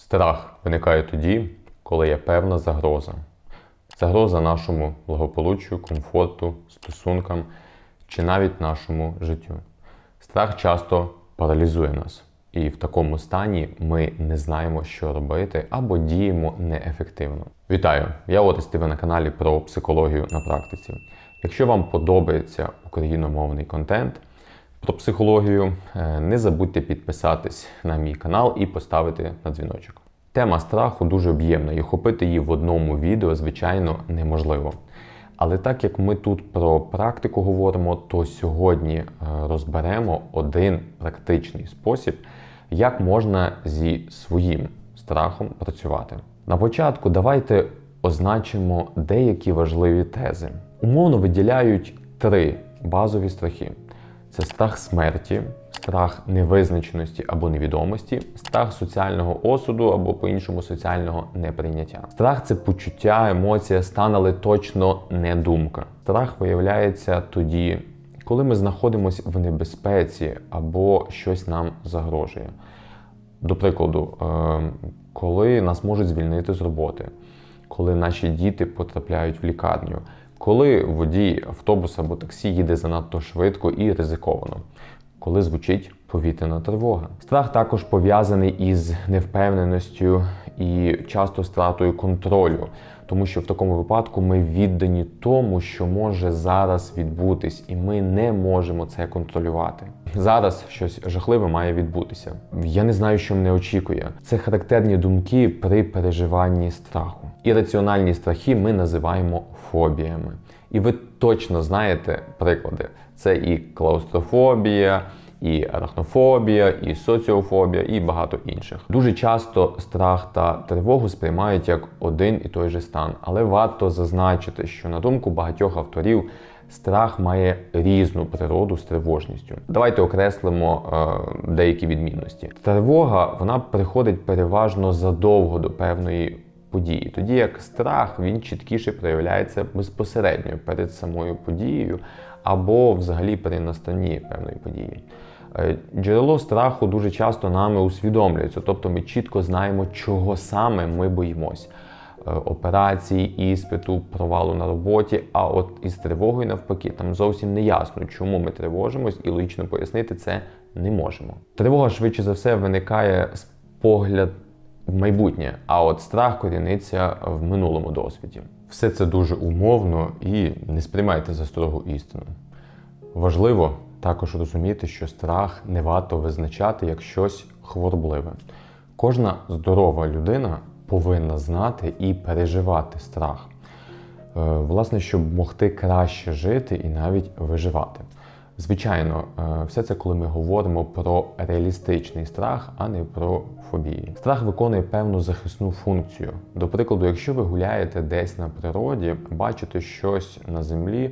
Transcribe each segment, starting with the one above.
Страх виникає тоді, коли є певна загроза. Загроза нашому благополуччю, комфорту, стосункам чи навіть нашому життю. Страх часто паралізує нас, і в такому стані ми не знаємо, що робити або діємо неефективно. Вітаю! Я Отис, ви на каналі про психологію на практиці. Якщо вам подобається україномовний контент про психологію, е, не забудьте підписатись на мій канал і поставити на дзвіночок. Тема страху дуже об'ємна, і охопити її в одному відео, звичайно, неможливо. Але так як ми тут про практику говоримо, то сьогодні е, розберемо один практичний спосіб, як можна зі своїм страхом працювати. На початку давайте означимо деякі важливі тези. Умовно виділяють три базові страхи: це страх смерті, страх невизначеності або невідомості, страх соціального осуду або по-іншому соціального неприйняття. Страх це почуття, емоція, стан, але точно не думка. Страх виявляється тоді, коли ми знаходимося в небезпеці або щось нам загрожує. До прикладу, е, коли нас можуть звільнити з роботи, коли наші діти потрапляють в лікарню, коли водій автобуса або таксі їде занадто швидко і ризиковано, коли звучить повітряна тривога. Страх також пов'язаний із невпевненістю і часто стратою контролю, тому що в такому випадку ми віддані тому, що може зараз відбутись, і ми не можемо це контролювати. Зараз щось жахливе має відбутися. Я не знаю, що мене очікує. Це характерні думки при переживанні страху. Ірраціональні страхи ми називаємо фобіями. І ви точно знаєте приклади: це і клаустрофобія, і арахнофобія, і соціофобія, і багато інших. Дуже часто страх та тривогу сприймають як один і той же стан, але варто зазначити, що на думку багатьох авторів. Страх має різну природу з тривожністю. Давайте окреслимо е, деякі відмінності. Тривога вона приходить переважно задовго до певної події, тоді як страх він чіткіше проявляється безпосередньо перед самою подією або взагалі при настанні певної події. Е, Джерело страху дуже часто нами усвідомлюється, тобто ми чітко знаємо, чого саме ми боїмось. Е, Операції, іспиту, провалу на роботі, а от із тривогою навпаки, там зовсім не ясно, чому ми тривожимось, і логічно пояснити це не можемо. Тривога швидше за все виникає з погляд в майбутнє, а от страх коріниться в минулому досвіді. Все це дуже умовно і не сприймайте за строгу істину. Важливо також розуміти, що страх не варто визначати як щось хворобливе. Кожна здорова людина повинна знати і переживати страх, Е, власне, щоб могти краще жити і навіть виживати. Звичайно, е, все це коли ми говоримо про реалістичний страх, а не про фобії. Страх виконує певну захисну функцію. До прикладу, якщо ви гуляєте десь на природі, бачите щось на землі.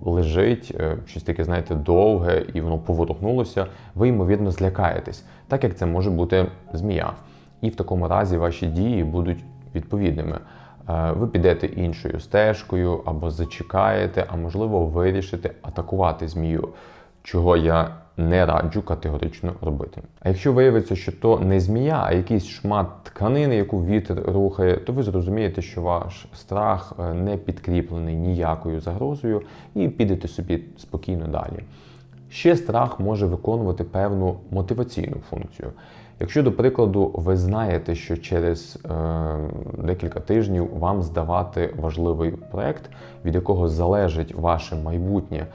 Лежить е, щось таке, знаєте, довге, і воно поворухнулося, ви ймовірно злякаєтесь, так як це може бути змія. І в такому разі ваші дії будуть відповідними. Е, Ви підете іншою стежкою або зачекаєте, а можливо, вирішите атакувати змію, чого я не раджу категорично робити. А якщо виявиться, що то не змія, а якийсь шмат тканини, яку вітер рухає, то ви зрозумієте, що ваш страх е, не підкріплений ніякою загрозою, і підете собі спокійно далі. Ще страх може виконувати певну мотиваційну функцію. Якщо, до прикладу, ви знаєте, що через е, декілька тижнів вам здавати важливий проект, від якого залежить ваше майбутнє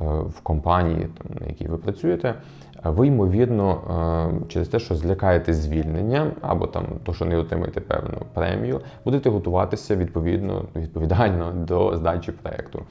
в компанії, там, на якій ви працюєте, ви, ймовірно, е, через те, що злякаєте звільнення або там то, що не отримаєте певну премію, будете готуватися відповідно відповідально до здачі проекту.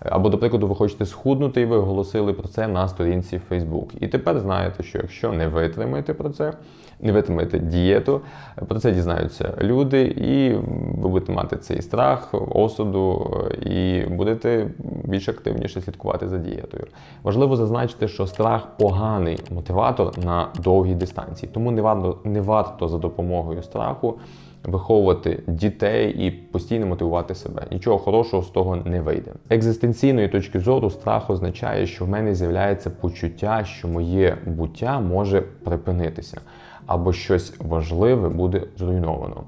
Або, до прикладу, ви хочете схуднути, і ви оголосили про це на сторінці Facebook. І тепер знаєте, що якщо не витримаєте про це, не витримаєте дієту, про це дізнаються люди, і ви будете мати цей страх, осуду, і будете більш активніше слідкувати за дієтою. Важливо зазначити, що страх поганий мотиватор на довгій дистанції, тому не варто, не варто за допомогою страху виховувати дітей і постійно мотивувати себе. Нічого хорошого з того не вийде. Екзистенційної точки зору страх означає, що в мене з'являється почуття, що моє буття може припинитися. або щось важливе буде зруйновано.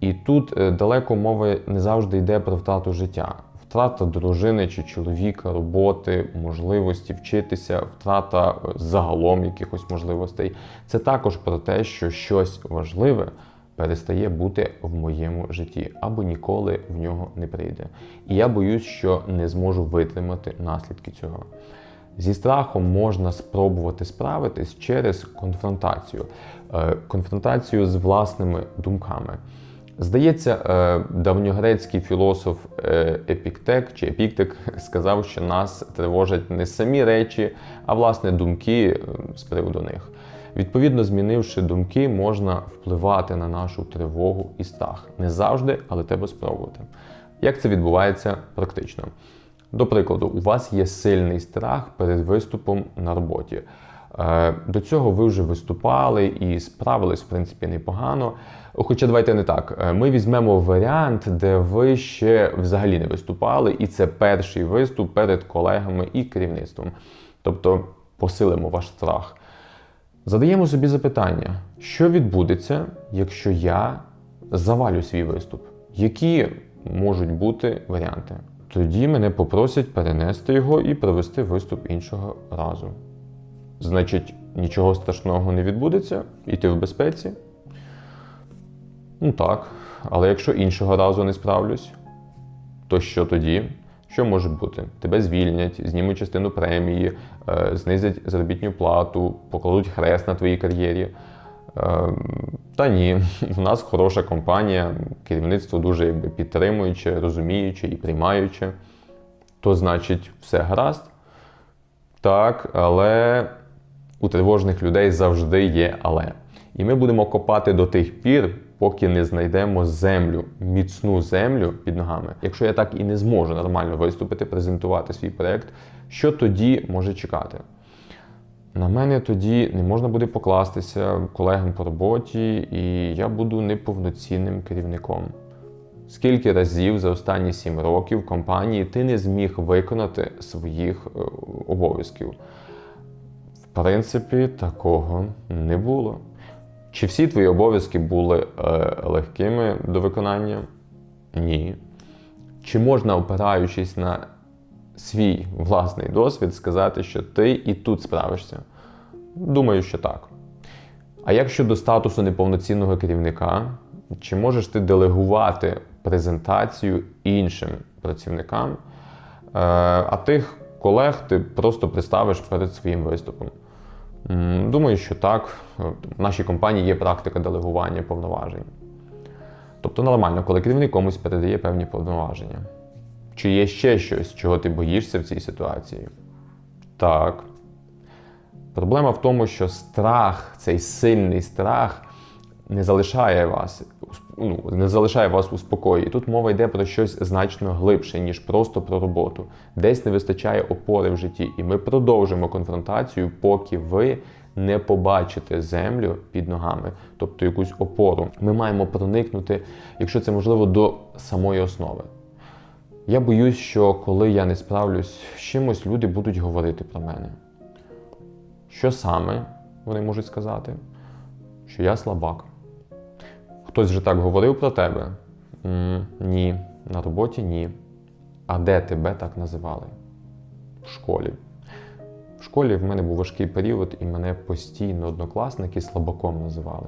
І тут е, далеко мови не завжди йде про втрату життя. Втрата дружини чи чоловіка, роботи, можливості вчитися, втрата е, загалом якихось можливостей. Це також про те, що щось важливе перестає бути в моєму житті або ніколи в нього не прийде. І я боюсь, що не зможу витримати наслідки цього. Зі страхом можна спробувати справитись через конфронтацію, Е, конфронтацію з власними думками. Здається, е, давньогрецький філософ е, Епіктек чи Епіктек сказав, що нас тривожать не самі речі, а власне думки з приводу них. Відповідно, змінивши думки, можна впливати на нашу тривогу і страх. Не завжди, але треба спробувати. Як це відбувається практично? До прикладу, у вас є сильний страх перед виступом на роботі. Е, До цього ви вже виступали і справились, в принципі, непогано. Хоча давайте не так. Е, Ми візьмемо варіант, де ви ще взагалі не виступали, і це перший виступ перед колегами і керівництвом. Тобто посилимо ваш страх. Задаємо собі запитання, що відбудеться, якщо я завалю свій виступ? Які можуть бути варіанти? Тоді мене попросять перенести його і провести виступ іншого разу. Значить, нічого страшного не відбудеться, і ти в безпеці? Ну так. Але якщо іншого разу не справлюсь, то що тоді? Що може бути? Тебе звільнять, знімуть частину премії, е, знизять заробітну плату, покладуть хрест на твоїй кар'єрі. Е, Та ні, у нас хороша компанія, керівництво дуже підтримуюче, розуміюче і приймаюче. То значить, все гаразд. Так, але у тривожних людей завжди є але. І ми будемо копати до тих пір, поки не знайдемо землю, міцну землю під ногами. Якщо я так і не зможу нормально виступити, презентувати свій проєкт, що тоді може чекати? На мене тоді не можна буде покластися колегам по роботі, і я буду неповноцінним керівником. Скільки разів за останні сім років в компанії ти не зміг виконати своїх е, обов'язків? В принципі, такого не було. Чи всі твої обов'язки були е, легкими до виконання? Ні. Чи можна, опираючись на свій власний досвід, сказати, що ти і тут справишся? Думаю, що так. А як щодо статусу неповноцінного керівника, чи можеш ти делегувати презентацію іншим працівникам, е, а тих колег ти просто представиш перед своїм виступом? Думаю, що так. В нашій компанії є практика делегування повноважень. Тобто нормально, коли керівник комусь передає певні повноваження. Чи є ще щось, чого ти боїшся в цій ситуації? Так. Проблема в тому, що страх, цей сильний страх, не залишає вас, ну, не залишає вас у спокої. І тут мова йде про щось значно глибше, ніж просто про роботу. Десь не вистачає опори в житті, і ми продовжимо конфронтацію, поки ви не побачите землю під ногами, тобто якусь опору. Ми маємо проникнути, якщо це можливо, до самої основи. Я боюсь, що коли я не справлюсь з чимось, люди будуть говорити про мене. Що саме вони можуть сказати? Що я слабак. Хтось вже так говорив про тебе? м ні. На роботі ні. А де тебе так називали? В школі. В школі в мене був важкий період, і мене постійно однокласники слабаком називали.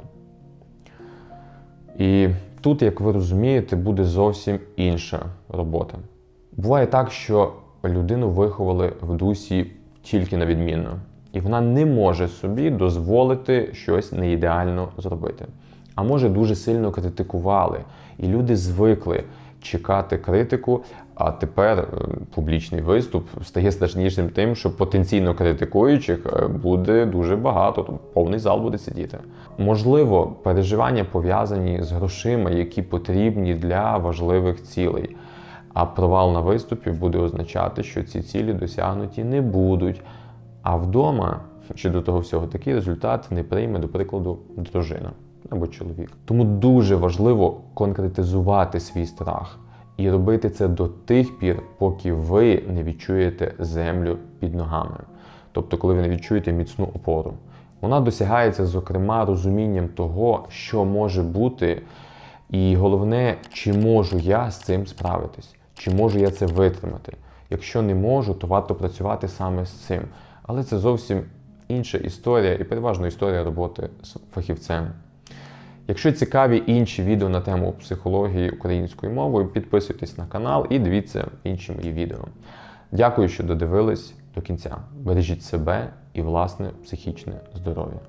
І тут, як ви розумієте, буде зовсім інша робота. Буває так, що людину виховали в дусі тільки на відмінно, і вона не може собі дозволити щось неідеально зробити. А може дуже сильно критикували, і люди звикли чекати критику. А тепер е, публічний виступ стає страшнішим тим, що потенційно критикуючих е, буде дуже багато, тобто повний зал буде сидіти. Можливо, переживання пов'язані з грошима, які потрібні для важливих цілей. А провал на виступі буде означати, що ці цілі досягнуті не будуть. А вдома, чи до того всього, такий результат не прийме, до прикладу, дружина або чоловік. Тому дуже важливо конкретизувати свій страх і робити це до тих пір, поки ви не відчуєте землю під ногами. Тобто, коли ви не відчуєте міцну опору. Вона досягається, зокрема, розумінням того, що може бути, і головне, чи можу я з цим справитись, чи можу я це витримати. Якщо не можу, то варто працювати саме з цим. Але це зовсім інша історія і переважно історія роботи з фахівцем. Якщо цікаві інші відео на тему психології українською мовою, підписуйтесь на канал і дивіться інші мої відео. Дякую, що додивились до кінця. Бережіть себе і власне психічне здоров'я.